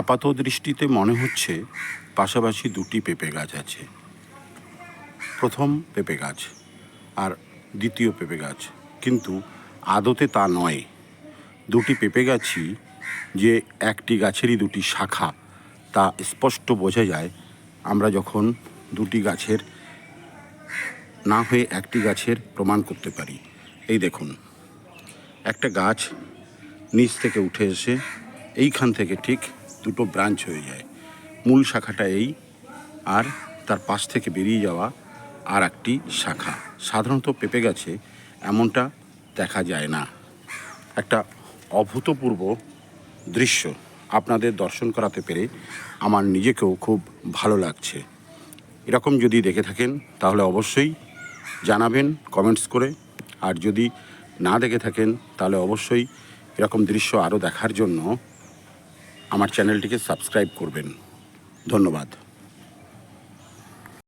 আপাত দৃষ্টিতে মনে হচ্ছে পাশাপাশি দুটি পেঁপে গাছ আছে। প্রথম পেঁপে গাছ আর দ্বিতীয় পেঁপে গাছ। কিন্তু আদতে তা নয়। দুটি পেঁপে গাছই যে একটি গাছেরই দুটি শাখা, তা স্পষ্ট বোঝা যায়। আমরা যখন দুটি গাছের না হয়ে একটি গাছের প্রমাণ করতে পারি। এই দেখুন, একটা গাছ নিচ থেকে উঠে এসে এইখান থেকে ঠিক দুটো ব্রাঞ্চ হয়ে যায়। মূল শাখাটা এই আর তার পাশ থেকে বেরিয়ে যাওয়া আর একটি শাখা। সাধারণত পেঁপে গাছে এমনটা দেখা যায় না। একটা অভূতপূর্ব দৃশ্য আপনাদের দর্শন করাতে পেরে আমার নিজেকেও খুব ভালো লাগছে। এরকম যদি দেখে থাকেন, তাহলে অবশ্যই জানাবেন কমেন্টস করে। আর যদি না দেখে থাকেন, তাহলে অবশ্যই এরকম দৃশ্য আরও দেখার জন্য আমার চ্যানেলটিকে সাবস্ক্রাইব করবেন। ধন্যবাদ।